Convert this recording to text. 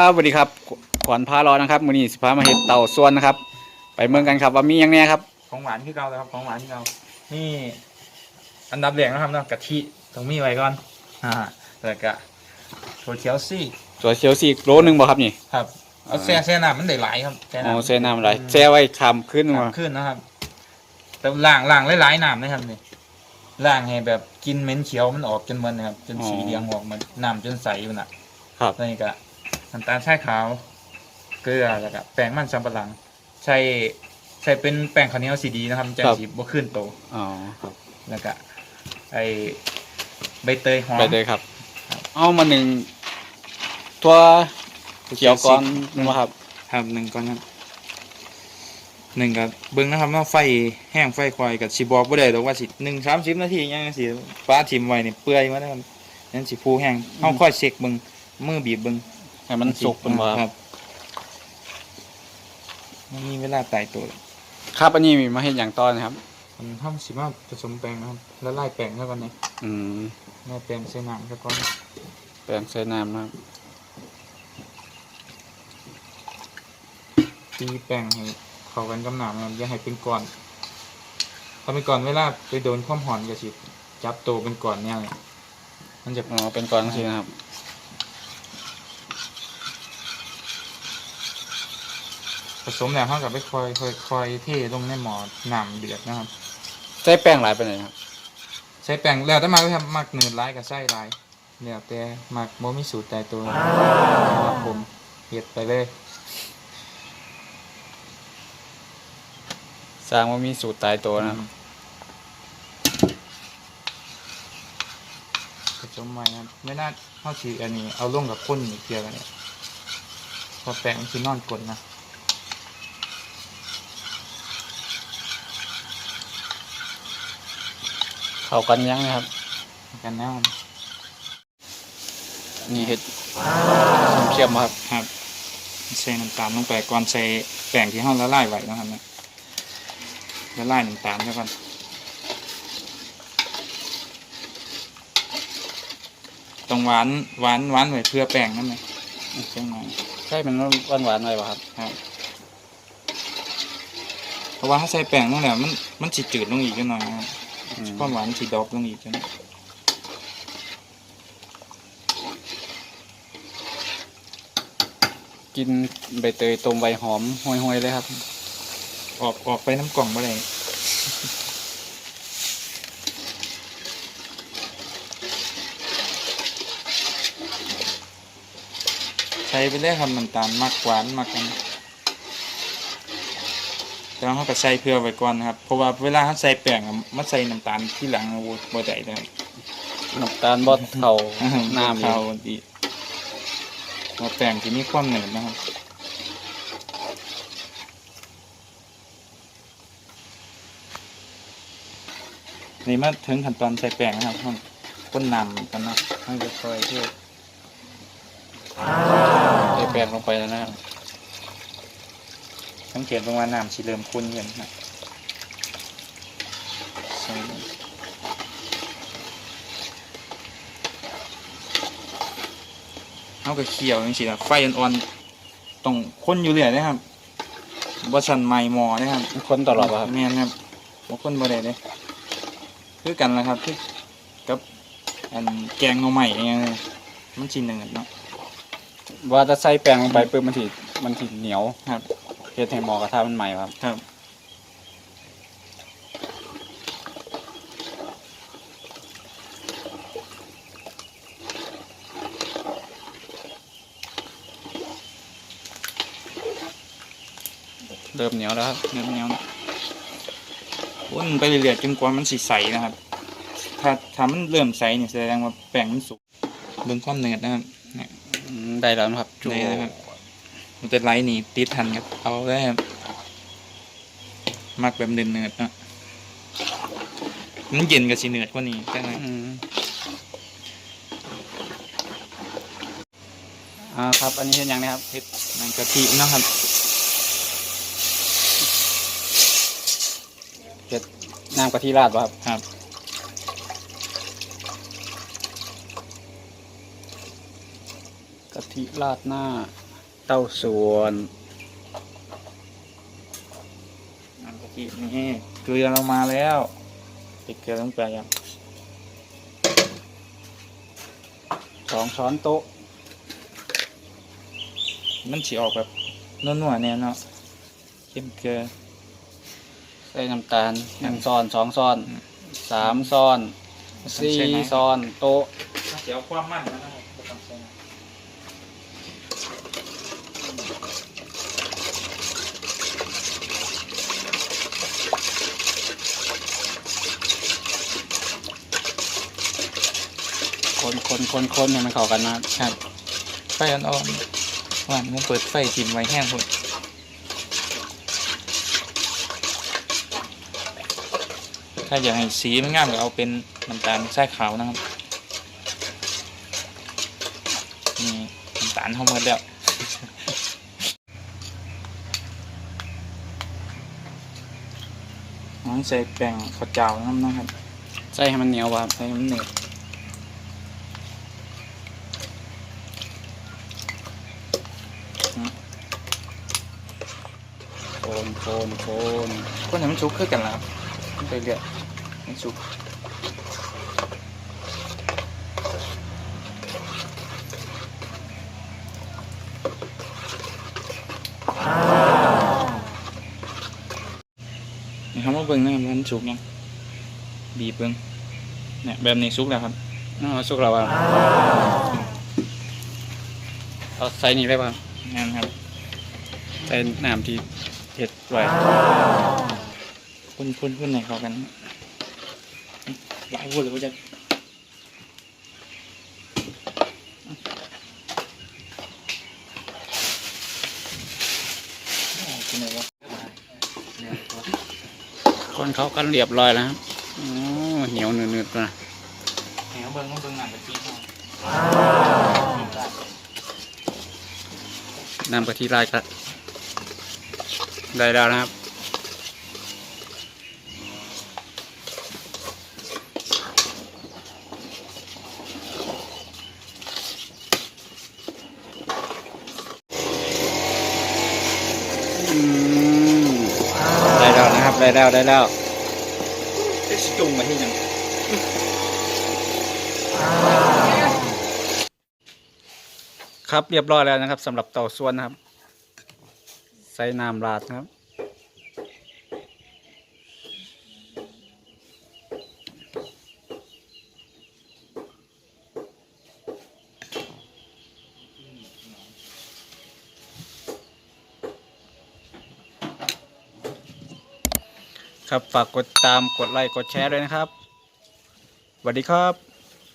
ครับสวัสดีครับขขวัญพารอนะครับมือนี้สิพามาเห็ดเต่าส่วนนะครับ ไปเมืองกันครับว่ามีหยังแน่ครับ ของหวานที่เก่าเลยครับของหวานที่เก่านี่ อันดับแรกนะครับเนาะกะทิต้องมีไว้ก่อนอ่าแล้วก็ถั่วเขียวซี่ตัวเชียวสี่โลนึงบ่ครับนี่ครับเอาแซ่แซ่น้ำมันได้หลายครับแซ่อ๋อน้ำแช่น้ำอะไรแช่ไว้คำขึ้นมาน้ำขึ้นนะครับแต่ล่างล่างหลายๆน้ำนะครับนี่ล่างให้แบบกินเหม็นเขียวมันออกจนมันนะครับจนสีเหลืองออกมันน้ำจนใสอยู่น่ะ ครับแล้วนี่ก็ น้ำตาลทรายขาว เกลือแล้วก็แป้งมันสำปะหลังใช้ใช้เป็นแป้งข้าวเหนียวสีดีนะครับมันจะสีบ่ขึ้นโต อ๋อครับแล้วก็ไอใบเตยหอม ไปเลยครับ ครับ เอามาหนึ่งตัวเขียวก่อนนึงบ่ครับ ครับหนึ่งก่อนครับหนึ่งกับเบิ้งนะครับว่าไฟแห้งไฟควายกับสิบอกบ่ได้หรอกว่าสิหนึ่งสามสิบนาทียังสิฟ้าทิมไว้นี่เปื่อยมาแล้วครับนั่นสิฟูแห้งเฮาค่อยเช็คเบิ้งมือบีบเบิ้ง ให้มันสุกเป็นบ่คครัรับบมันมีเวลาตายตัวครับอันนี้มีมาเห็ดอย่างต้อนนะครับมันทำสิมาผสมแป้งนะครับแล้วไล่แป้งแล้วกันเนี่ยอืมไล่แป้งใส่น้ำแล้วก่อนแป้งใส่น้ำนะครับตีแป้งให้เข้ากันกับน้ำนะครับอย่าให้เป็นก้อนถ้าเป็นก้อนเวลาไปโดนความร้อนก็สิจับตัวเป็นก้อนเนี่ยเลยมันจะอ๋อเป็นก้อนสินะครับ สมแล้วเท่ากับไปคอยคอยคอยเทลงในหม้อน้ำเดือดนะครับใส่แป้งหลายไปไหนอยครับ ใช้แป้งแล้วแต่มากเลยครับมักเนื้อร้ายกับไส้ร้ายแล้วแต่มักโมมีสูตรแต่ตัวครับผมเห็ดไปเลยสร้างว่ามีสูตรตายตัวนะครับผสมใหม่ครับไม่น่าเข้าชีอันนี้ เอาล่วงกับข้นอีกเทียกันเนี่ยพอแป้งมันคือนอนกดนะ เข้ากันยังนะครับ กันแน่มันนี่เห็ดเค็มๆครับครับใส่น้ำตาลลงไปก่อนใส่แป้งที่ห้องละลายไว้นะครับเนี่ยละลายน้ำตาลแล้วก่อนต้องหวานหวานหวานไว้เพื่อแป้งนั่นเลยเชียงใหม่ใช่เป็นหวานหวานๆหน่อยป่ะครับครับเพราะว่าถ้าใส่แป้งนั่นแหละมันมันสิจืดลงอีกจังหน่อยนะครับอืม ความหวานสิดรอปลงอีกจังกินใบเตยต้มใบหอมห่วยๆเลยครับ ออกออกไปน้ำกล่องบ่ได้ใช้ไปเลยครับน้ำตาลมากหวานมากกัน แต่ว่าเขาก็ใส่เพื่อไว้ก่อนนะครับ เพราะว่าเวลาเขาใส่แป้งอะมันใส่น้ำตาลที่หลังอะโว้ยบ่ได้เลยน้ำตาลบดเข่าน้ำข้าเลวยดีว่าแป้งที่มีความเหนืดนะครับ นี่มาถึงขั้นตอนใส่แป้งนะครับท่านก้นนำกันนะให้ค่อยๆเทศใส่แป้งลงไปแล้วนะครับ สังเกตว่าน้ำสีเริ่มข้นขึ้นนะใส่ลงเอากระเคี่ยวจังสิละไฟอ่อนๆต้องข้นอยู่เรื่อยนะครับบ่สั่นไหม้หม้อนะครับคนตลอดป่ะครับแม่นครับบ่ข้นบ่ได้เลยคือกันละครับคือกับอันแกงหน่อไม้อย่างเงี้ยมันสิเนืดเนาะว่าจะใส่แป้งลงไปปุ๊บมันถิมันถิเหนียวครับ เฮ็ดให้หมอกระทะมันใหม่ครับ ครับ เริ่มเหนียวแล้วครับเนื้อเหนียวนะวนไปเรื่อยๆจนกว่ามันสิใสนะครับ ถ้าถ้ามันเริ่มใสเนี่ยแสดงว่าแป้งมันสุกเบิ่งความเนืดนะครับเนี่ยอืมได้แล้วนะครับจูได้แล้วครับ มันจะไล่นี่ติดทันครับ เอาได้ครับมักแบบเนืดๆเนาะมันเย็นกับสิเนืดกว่านี้จังไงอืมอ่าครับ อันนี้เห็นยังนะครับเฮ็ดมันกะทินะครับเห็ดน้ำกะทิราดป่ะครับครับกะทิราดหน้า เต้าส่วนน้ำกะทินี่เกลือลงมาแล้วติดเกลือลงไปครับสองช้อนโต๊ะ มันสีออกแบบนัวๆเนี่ยเนาะเข้มเกลือใส่น้ำตาลหนึ่งซ้อนสองซ้อนสามซ้อนสี่ซ้อนโต๊ะเดี๋ยวความมันนะครับบ่ต้องใส่น้ำ คนคนคนคนให้มันเข้ากันนะครับไฟอ่อนๆหวานมันเปิดไฟจิ้มไว้แห้งพุ่นถ้าอยากให้สีมันงามก็เอาเป็นน้ำตาลทรายขาวนะครับนี่น้ำตาลเข้ามาแล้วน้องใส่แป้งข้าวเจ้าน้ำนะครับใส่ให้มันเหนียวครับใส่มันเหนืดโโคนโคนคนไหนมันชุกคือกันล่ะครับมันไปเรื่อยมันชุกนี่ครับว่าเบิ่งนะครับมันชุกยังบีบเบิ่งเนี่ยแบบนี้ชุกแล้วครับอ๋อสุกแล้วครับเอาใส่นี่ได้ป่ะงานครับใส่น้ำที่ เผ็ดไว้พุ่นพุ่นพุ่นไหนเข้ากันหลายพุ่นเลยว่าจะอ๋อที่ไหนวะคนเขากันเรียบร้อยแล้วครับอ๋อเหนียวหนืดๆนะแหงเบิ่งต้องเบิ่งหนังกะทิเนาะน้ำกะทิลายก็ ได้แล้วนะครับอืมได้แล้วนะครับ ได้แล้วได้แล้วเอ๊ะสิจุ่มมาที่ยังครับเรียบร้อยแล้วนะครับสำหรับเต่าส่วนนะครับใส่น้ำราดครับ ครับฝากกดตามกดไลค์กดแชร์ด้วยนะครับสวัสดีครับ